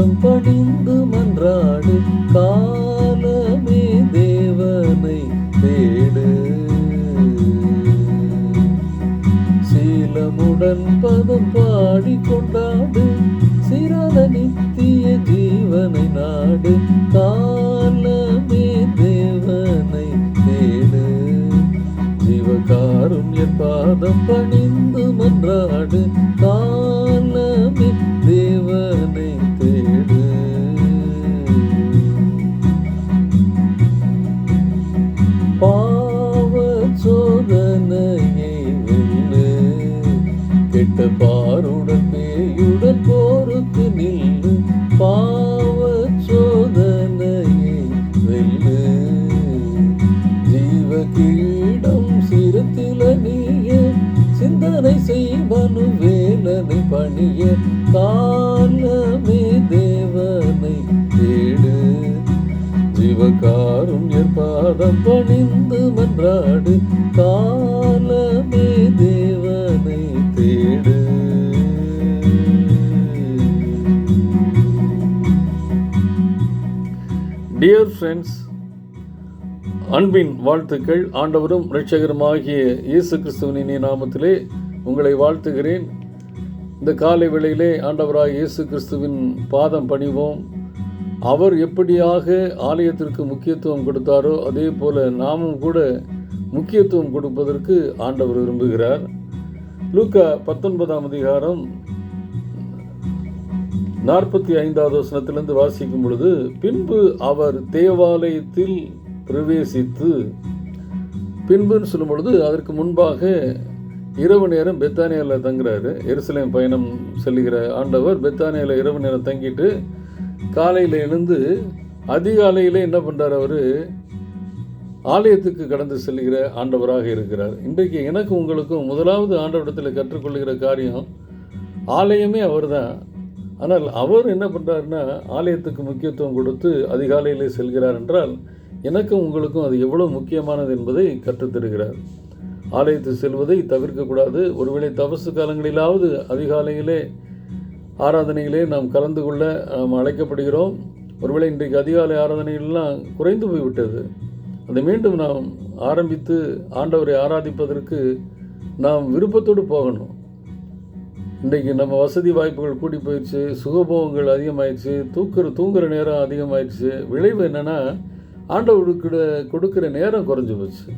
மனம் பணிந்து மன்றாடு காலமே தேவனை தேடு. சீலமுடன் பதம் பாடி கொண்டாடு சிறத நித்திய ஜீவனை நாடு காலமே தேவனை தேடு. ஜீவகாரும் என் பாதம் பணி வேலனை பணிய காலமே தேவனை தேடு. ஜீவகாருண்யர் பாதம் பணிந்து மன்றாடு காலமே தேவனை தேடு. டியர் ஃப்ரெண்ட்ஸ் அன்பின் வாழ்த்துக்கள். ஆண்டவரும் இரட்சகருமாகிய இயேசு கிறிஸ்துவனின் நாமத்திலே உங்களை வாழ்த்துகிறேன். இந்த காலை வேளையிலே ஆண்டவராக இயேசு கிறிஸ்துவின் பாதம் பணிவோம். அவர் எப்படியாக ஆலயத்திற்கு முக்கியத்துவம் கொடுத்தாரோ அதே போல நாமும் கூட முக்கியத்துவம் கொடுப்பதற்கு ஆண்டவர் விரும்புகிறார். லூக்கா பத்தொன்பதாம் அதிகாரம் நாற்பத்தி ஐந்தாவது வசனத்திலிருந்து வாசிக்கும் பொழுது பின்பு அவர் தேவாலயத்தில் பிரவேசித்து பின்புன்னு சொல்லும் பொழுது அதற்கு முன்பாக இரவு நேரம் பெத்தானியாவில் தங்குறாரு. எருசலேம் பயணம் செல்லுகிற ஆண்டவர் பெத்தானியாவில் இரவு நேரம் தங்கிட்டு காலையில் எழுந்து அதிகாலையில் என்ன பண்ணுறார் அவர்? ஆலயத்துக்கு கடந்து செல்கிற ஆண்டவராக இருக்கிறார். இன்றைக்கு எனக்கு உங்களுக்கும் முதலாவது ஆண்டவரிடத்தில் கற்றுக்கொள்கிற காரியம் ஆலயமே அவர் தான் ஆனால் அவர் என்ன பண்ணுறாருன்னா ஆலயத்துக்கு முக்கியத்துவம் கொடுத்து அதிகாலையிலே செல்கிறார் என்றால் எனக்கும் உங்களுக்கும் அது எவ்வளோ முக்கியமானது என்பதை கற்றுத்தருகிறார். ஆலயத்துக்கு செல்வதை தவிர்க்கக்கூடாது ஒருவேளை தபசு காலங்களிலாவது அதிகாலையிலே ஆராதனையிலே நாம் கலந்து கொள்ள நாம் அழைக்கப்படுகிறோம். ஒருவேளை இன்றைக்கு அதிகாலை ஆராதனைகள்லாம் குறைந்து போய்விட்டது. அதை மீண்டும் நாம் ஆரம்பித்து ஆண்டவரை ஆராதிப்பதற்கு நாம் விருப்பத்தோடு போகணும். இன்றைக்கு நம்ம வசதி வாய்ப்புகள் கூடி போயிடுச்சு சுகபோகங்கள் அதிகமாயிடுச்சு தூக்குற தூங்குற நேரம் அதிகமாயிடுச்சு. விளைவு என்னென்னா ஆண்டவருக்கு கொடுக்குற நேரம் குறைஞ்சி போச்சு.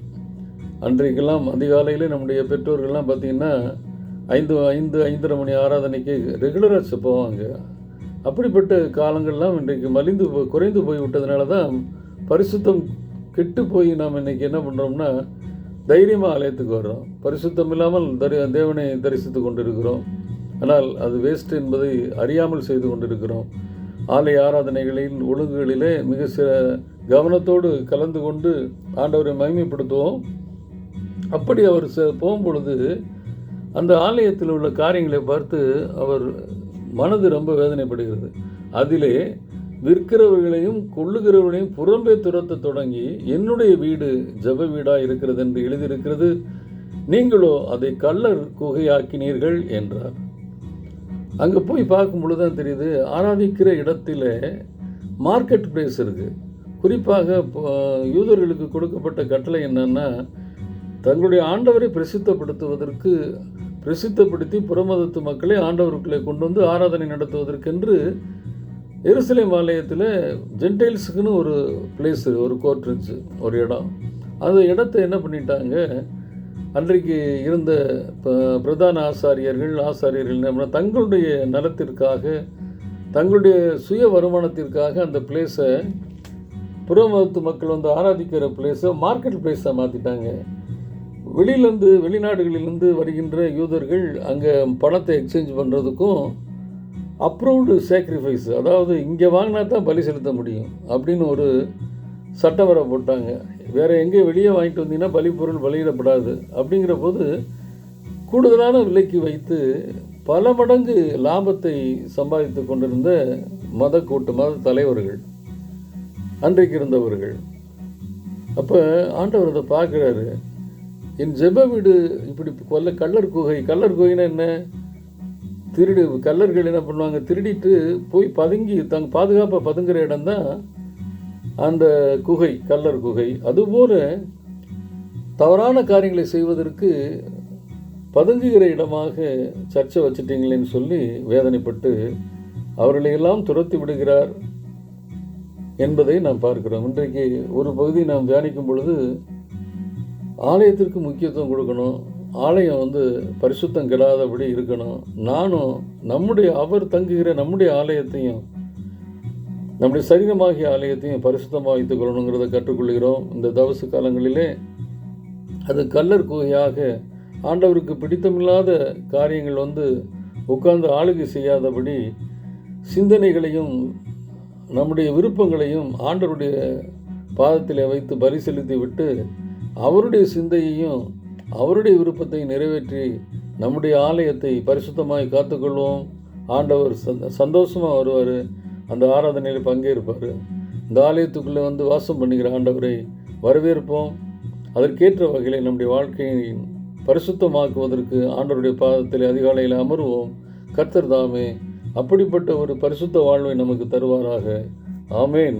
அன்றைக்கெல்லாம் அதிகாலையிலே நம்முடைய பெற்றோர்கள்லாம் பார்த்திங்கன்னா ஐந்து ஐந்து ஐந்தரை மணி ஆராதனைக்கு ரெகுலராக போவாங்க. அப்படிப்பட்ட காலங்கள்லாம் இன்றைக்கு மலிந்து போ- குறைந்து போய் விட்டதுனால தான் பரிசுத்தம் கெட்டு போய் நாம் இன்றைக்கி என்ன பண்ணுறோம்னா தைரியமாக ஆலயத்துக்கு வர்றோம். பரிசுத்தம் இல்லாமல் தரி தேவனை தரிசித்து கொண்டிருக்கிறோம். ஆனால் அது வேஸ்ட் என்பதை அறியாமல் செய்து கொண்டிருக்கிறோம். ஆலய ஆராதனைகளின் ஒழுங்குகளிலே மிக சில கவனத்தோடு கலந்து கொண்டு ஆண்டவரை மகிமைப்படுத்துவோம். அப்படி அவர் செ- போகும்பொழுது அந்த ஆலயத்தில் உள்ள காரியங்களை பார்த்து அவர் மனது ரொம்ப வேதனைப்படுகிறது. அதிலே விற்கிறவர்களையும் கொள்ளுகிறவர்களையும் புறம்பே துரத்த தொடங்கி என்னுடைய வீடு ஜப வீடாக இருக்கிறது என்று எழுதியிருக்கிறது நீங்களோ அதை கள்ளர் குகையாக்கினீர்கள் என்றார். அங்கே போய் பார்க்கும்பொழுது தான் தெரியுது ஆராதிக்கிற இடத்துல மார்க்கெட் பிளேஸ் இருக்குது குறிப்பாக இப்போ, யூதர்களுக்கு கொடுக்கப்பட்ட கட்டளை என்னென்னா தங்களுடைய ஆண்டவரை பிரசித்தப்படுத்துவதற்கு பிரசித்தப்படுத்தி புறமதத்து மக்களை ஆண்டவருக்குள்ளே கொண்டு வந்து ஆராதனை நடத்துவதற்கென்று எருசலேம் ஆலயத்தில் ஜென்டைல்ஸுக்குன்னு ஒரு பிளேஸ் ஒரு கோர்ட் இருந்துச்சு ஒரு இடம். அந்த இடத்த என்ன பண்ணிட்டாங்க? அன்றைக்கு இருந்த ப- பிரதான ஆசாரியர்கள் ஆசாரியர்கள் என்ன தங்களுடைய நலத்திற்காக தங்களுடைய சுய வருமானத்திற்காக அந்த பிளேஸை புறமதத்து மக்கள் வந்து ஆராதிக்கிற பிளேஸை மார்க்கெட் பிளேஸாக மாற்றிட்டாங்க வெளியிலேருந்து வெளிநாடுகளிலிருந்து வருகின்ற யூதர்கள் அங்கே பணத்தை எக்ஸ்சேஞ்ச் பண்ணுறதுக்கும் அப்ரூவ்டு சாக்ரிஃபைஸ் அதாவது இங்கே வாங்கினா தான் பலி செலுத்த முடியும் அப்படின்னு ஒரு சட்டம் வர போட்டாங்க. வேறு எங்கே வெளியே வாங்கிட்டு வந்தீங்கன்னா பலிப்பொருள் பலியிடப்படாது அப்படிங்கிற போது கூடுதலான விலைக்கு வைத்து பல மடங்கு லாபத்தை சம்பாதித்து கொண்டிருந்த மத கூட்டு மத தலைவர்கள் அன்றைக்கு இருந்தவர்கள். அப்போ ஆண்டவர் அதை பார்க்குறாரு. என் ஜெப வீடு இப்படி கொல்ல கல்லர் குகை கல்லர் குகைன்னா என்ன? திருடு கல்லர்கள் என்ன பண்ணுவாங்க? திருடிட்டு போய் பதுங்கி தங்க பாதுகாப்பாக பதுங்குற இடம்தான் அந்த குகை கல்லர் குகை. அதுபோல் தவறான காரியங்களை செய்வதற்கு பதுங்குகிற இடமாக சர்ச்சை வச்சுட்டீங்களேன்னு சொல்லி வேதனைப்பட்டு அவர்களையெல்லாம் துரத்தி விடுகிறார் என்பதை நாம் பார்க்கிறோம். இன்றைக்கு ஒரு பகுதி நாம் தியானிக்கும் பொழுது ஆலயத்திற்கு முக்கியத்துவம் கொடுக்கணும். ஆலயம் வந்து பரிசுத்தம் கெடாதபடி இருக்கணும். நானும் நம்முடைய அவர் தங்குகிற நம்முடைய ஆலயத்தையும் நம்முடைய சரீரமாகிய ஆலயத்தையும் பரிசுத்தமாக வைத்துக் கொள்ளணுங்கிறத கற்றுக்கொள்கிறோம். இந்த தவச காலங்களிலே அது கல்லர் குகையாக ஆண்டவருக்கு பிடித்தமில்லாத காரியங்கள் வந்து உட்கார்ந்து ஆளுகை செய்யாதபடி சிந்தனைகளையும் நம்முடைய விருப்பங்களையும் ஆண்டவருடைய பாதத்தில் வைத்து பரிசீலித்து விட்டு அவருடைய சிந்தையையும் அவருடைய விருப்பத்தை நிறைவேற்றி நம்முடைய ஆலயத்தை பரிசுத்தமாய் காத்துக்கொள்வோம். ஆண்டவர் சந்த சந்தோஷமாக வருவார். அந்த ஆராதனையில் பங்கேற்பார். இந்த ஆலயத்துக்குள்ளே வந்து வாசம் பண்ணுகிற ஆண்டவரை வரவேற்போம். அதற்கேற்ற வகையில் நம்முடைய வாழ்க்கையை பரிசுத்தமாக்குவதற்கு ஆண்டவருடைய பாதத்தில் அதிகாலையில் அமருவோம். கர்த்தர் தாமே அப்படிப்பட்ட ஒரு பரிசுத்த வாழ்வை நமக்கு தருவாராக. ஆமேன்.